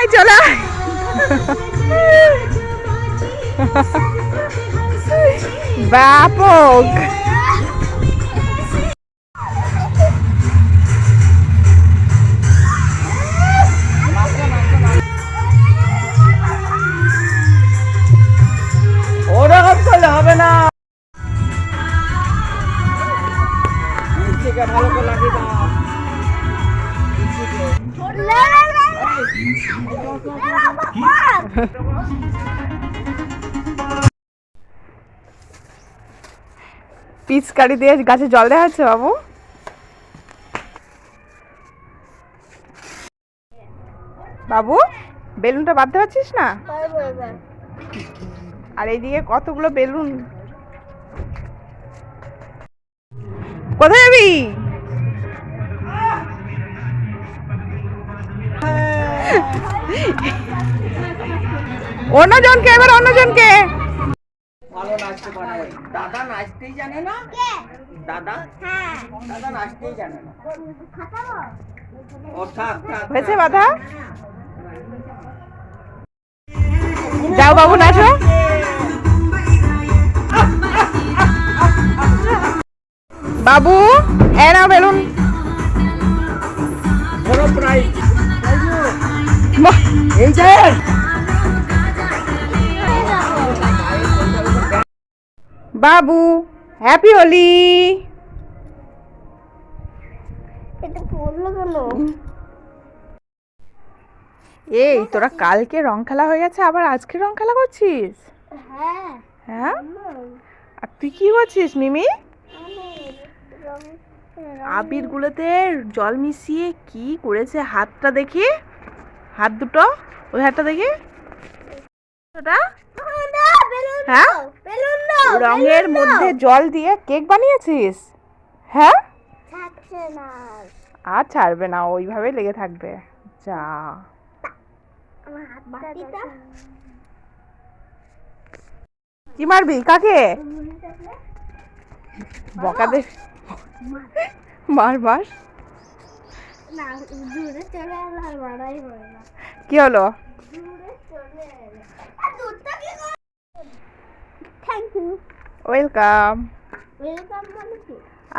এই চলে ব্যাপক। ওরকম করলে হবে না। ভালো করে লাগিয়ে দাও। পিচকারি দিয়ে গাছে জল দেওয়া হচ্ছে বাবু? বাবু, বেলুনটা বাঁধতে পারছিস না? আর এইদিকে কতগুলো বেলুন? কোথায় যাবি? অন্যজনকে এবার অন্যজনকে। ভালো নাচতে পারে। দাদা নাচতেই জানে না? দাদা? দাদা নাচতেই জানে না। ও থাক থাক হয়েছে বাধা? যাও বাবু নাচো। বাবু এনা বেলুন। এই যে। বাবু হ্যাপি হোলি। এটা পড়ল কেন? এই তোরা কালকে রং খেলা হয়ে গেছে আবার আজকে রং খেলা করছিস? হ্যাঁ। হ্যাঁ? আর তুই কি করছিস মিমি? আবিরগুলোতে জল মিশিয়ে কি করেছে হাতটা দেখি? হাত দুটো ওই হাতটা দেখি। ওটা হ্যাঁ? রঙের মধ্যে জল দিয়ে কেক বানিয়েছিস? হ্যাঁ? আর ছাড়বে না ওইভাবে লেগে থাকবে। যা। কি মারবি কাকে? বকা দে। মার মার। না দূরে চলে এলো আর মারাই না। কি হলো? থ্যাংক ইউ ওয়েলকাম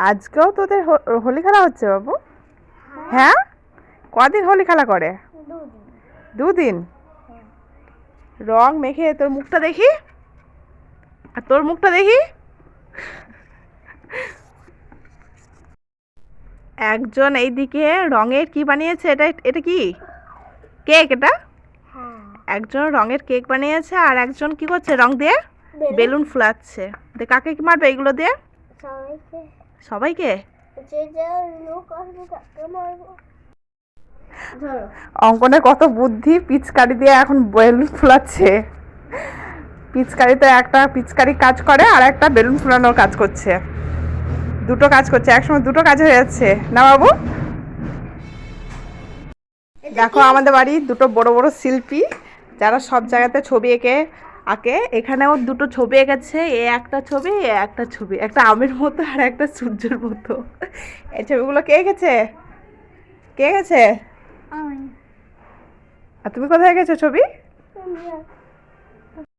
আজকেও তোদের হোলি খেলা হচ্ছে বাবু? হ্যাঁ? কদিন হোলি খেলা করে? দুদিন। দুদিন? রং মেখে তোর মুখটা দেখি? আর তোর মুখটা দেখি? একজন এইদিকে রঙের কি বানিয়েছে? এটা এটা কি? কেক এটা? হ্যাঁ। একজন রঙের কেক বানিয়েছে আর একজন কি করছে? রং দিয়ে? বেলুন। ফুলাচ্ছে। দে কাকে কি মারবে এগুলো দিয়ে? সবাইকে। অঙ্কনের কত বুদ্ধি পিচকারি দিয়ে এখন বেলুন ফুলাচ্ছে। পিচকারিতে একটা পিচকারি কাজ করে আর একটা বেলুন ফুলানোর কাজ করছে। দুটো কাজ করছে একসময় দুটো কাজ হয়ে যাচ্ছে। না বাবু? দেখো আমাদের বাড়ি দুটো বড় বড় শিল্পী যারা সব জায়গাতে ছবি এঁকে আঁকে। এখানেও দুটো ছবি এঁকেছে এ একটা ছবি এ একটা ছবি। একটা আমের মতো আর একটা সূর্যের মতো। এই ছবিগুলো কে এঁকেছে? কে এঁকেছে? আর তুমি কোথায় এঁকেছো ছবি?